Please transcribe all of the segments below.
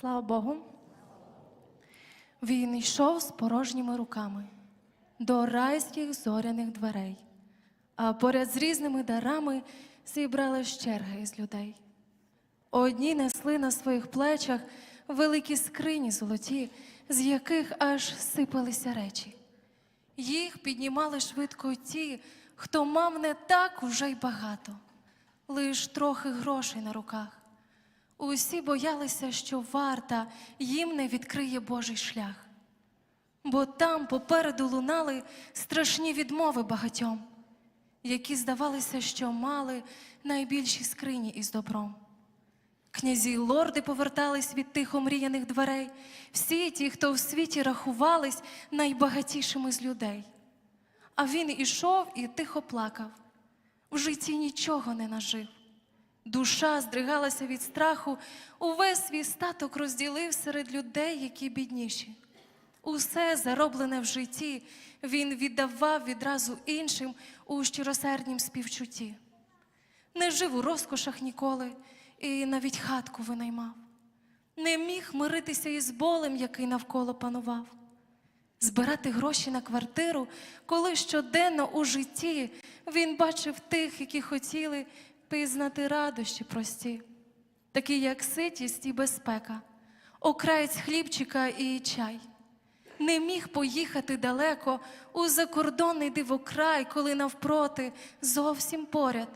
Слава Богу. Він йшов з порожніми руками до райських зоряних дверей, а поряд з різними дарами зібралась черга із людей. Одні несли на своїх плечах великі скрині золоті, з яких аж сипалися речі. Їх піднімали швидко ті, хто мав не так уже й багато, лиш трохи грошей на руках. Усі боялися, що варта їм не відкриє Божий шлях, бо там попереду лунали страшні відмови багатьом, які здавалося, що мали найбільші скрині із добром. Князі й лорди повертались від тих омріяних дверей, всі ті, хто в світі рахувались найбагатішими з людей. А він ішов і тихо плакав, в житті нічого не нажив. Душа здригалася від страху, увесь свій статок розділив серед людей, які бідніші. Усе зароблене в житті він віддавав відразу іншим у щиросерднім співчутті. Не жив у розкошах ніколи і навіть хатку винаймав. Не міг миритися із болем, який навколо панував. Збирати гроші на квартиру, коли щоденно у житті він бачив тих, які хотіли пізнати радощі прості, такі як ситість і безпека, окраєць хлібчика і чай. Не міг поїхати далеко у закордонний дивокрай, коли навпроти зовсім поряд,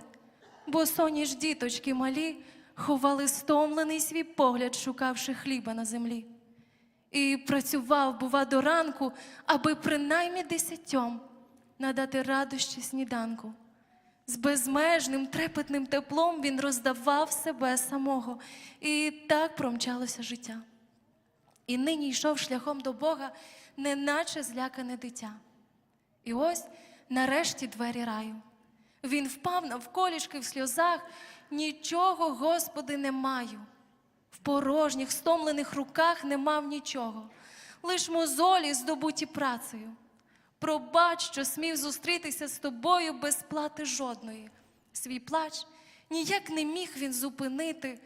бо соні ж діточки малі ховали стомлений свій погляд, шукавши хліба на землі. І працював, бува, до ранку, аби принаймні десятьом надати радощі сніданку. З безмежним трепетним теплом він роздавав себе самого, і так промчалося життя. І нині йшов шляхом до Бога, неначе злякане дитя. І ось нарешті двері раю. Він впав навколішки в сльозах, нічого, Господи, не маю. В порожніх, стомлених руках не мав нічого, лиш мозолі здобуті працею. Пробач, що смів зустрітися з тобою без плати жодної. Свій плач ніяк не міг він зупинити,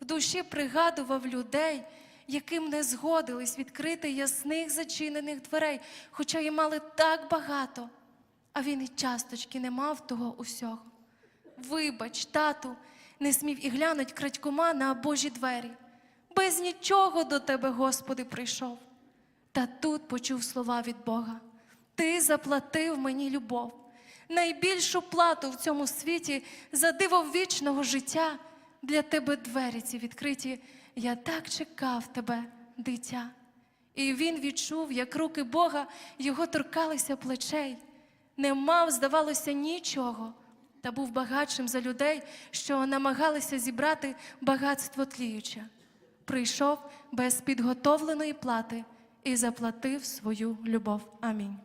в душі пригадував людей, яким не згодились відкрити ясних зачинених дверей, хоча й мали так багато, а він і часточки не мав того усього. Вибач, тату, не смів і глянуть крадькома на Божі двері. Без нічого до тебе, Господи, прийшов. Та тут почув слова від Бога. Ти заплатив мені любов, найбільшу плату в цьому світі за диво вічного життя. Для тебе двері ці відкриті. Я так чекав тебе, дитя. І він відчув, як руки Бога його торкалися плечей. Не мав, здавалося, нічого, та був багатшим за людей, що намагалися зібрати багатство тліюче. Прийшов без підготовленої плати і заплатив свою любов. Амінь.